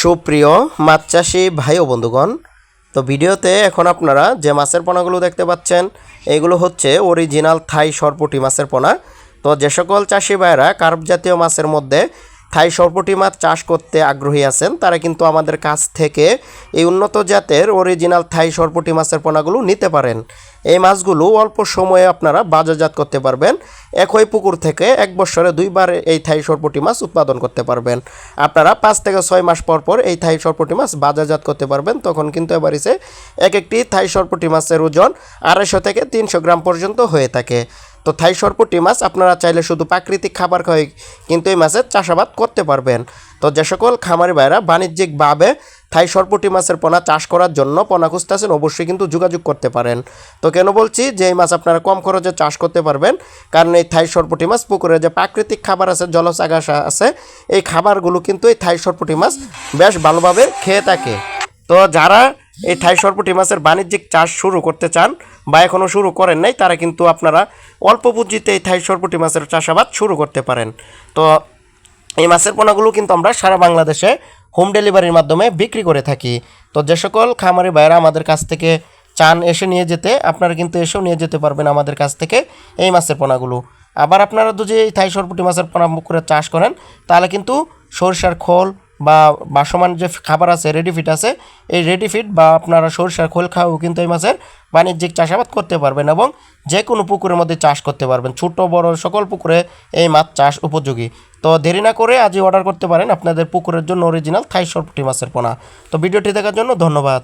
সুপ্রিয় মাছ চাষি ভাই ও বন্ধুগণ, তো ভিডিওতে এখন আপনারা যে মাছের পোনাগুলো দেখতে পাচ্ছেন, এগুলো হচ্ছে অরিজিনাল থাই সরপুটি মাছের পোনা। তো যে সকল চাষি ভাইরা কার্প জাতীয় মাছের মধ্যে থাই সরপুটি মাছ চাষ করতে আগ্রহী আছেন। তারা কিন্তু আমাদের কাছ থেকে এই উন্নত জাতের অরিজিনাল থাই সরপুটি মাছের পোনাগুলো নিতে পারেন। এই মাছগুলো অল্প সময়ে আপনারা বাজারজাত করতে পারবেন। একই পুকুর থেকে এক বছরে দুইবার এই থাই সরপুটি মাছ উৎপাদন করতে পারবেন। আপনারা পাঁচ থেকে ছয় মাস পর পর এই থাই সরপুটি মাছ বাজারজাত করতে পারবেন। তখন কিন্তু এবারিছে এক একটি থাই সরপুটি মাছের ওজন আড়াইশো থেকে তিনশো গ্রাম পর্যন্ত হয়ে থাকে। তো থাই সরপুটি মাছ আপনারা চাইলে শুধু প্রাকৃতিক খাবার খাওয়াই কিন্তু এই মাছের চাষাবাদ করতে পারবেন। তো যে সকল খামারি ভাইরা বাণিজ্যিকভাবে থাই সরপুটি মাছের পোনা চাষ করার জন্য পোনা খুঁজতেছেন, অবশ্যই কিন্তু যোগাযোগ করতে পারেন। তো কেন বলছি যে এই মাছ আপনারা কম খরচে চাষ করতে পারবেন? কারণ এই থাই সরপুটি মাছ পুকুরে যে প্রাকৃতিক খাবার আছে, জলজ আছে, এই খাবারগুলো কিন্তু এই থাই সরপুটি মাছ বেশ ভালোভাবে খেয়ে থাকে। তো যারা এই থাই সরপুটি মাছের বাণিজ্যিক চাষ শুরু করতে চান বা এখনও শুরু করেন নাই, তারা কিন্তু আপনারা অল্প পুঁজিতে এই থাই সরপুটি মাছের চাষাবাদ শুরু করতে পারেন। তো এই মাছের পোনাগুলো কিন্তু আমরা সারা বাংলাদেশে হোম ডেলিভারির মাধ্যমে বিক্রি করে থাকি। তো যে সকল খামারি ভাইয়েরা আমাদের কাছ থেকে চান এসে নিয়ে যেতে, আপনারা কিন্তু এসেও নিয়ে যেতে পারবেন আমাদের কাছ থেকে এই মাছের পোনাগুলো। আবার আপনারা যদি এই থাই সরপুটি মাছের পোনা করে চাষ করেন, তাহলে কিন্তু সরষার খোল বা বাসমান যে খাবার আছে রেডি ফিট আছে, এই রেডি ফিট বা আপনারা সরষার খোল খাওয়াও কিন্তু এই মাছের বাণিজ্যিক চাষাবাদ করতে পারবেন এবং যে কোনো পুকুরের মধ্যে চাষ করতে পারবেন। ছোট, বড় সকল পুকুরে এই মাছ চাষ উপযোগী। তো দেরি না করে আজই অর্ডার করতে পারেন আপনাদের পুকুরের জন্য অরিজিনাল থাই সরপুটি মাছের পোনা। তো ভিডিওটি দেখার জন্য ধন্যবাদ।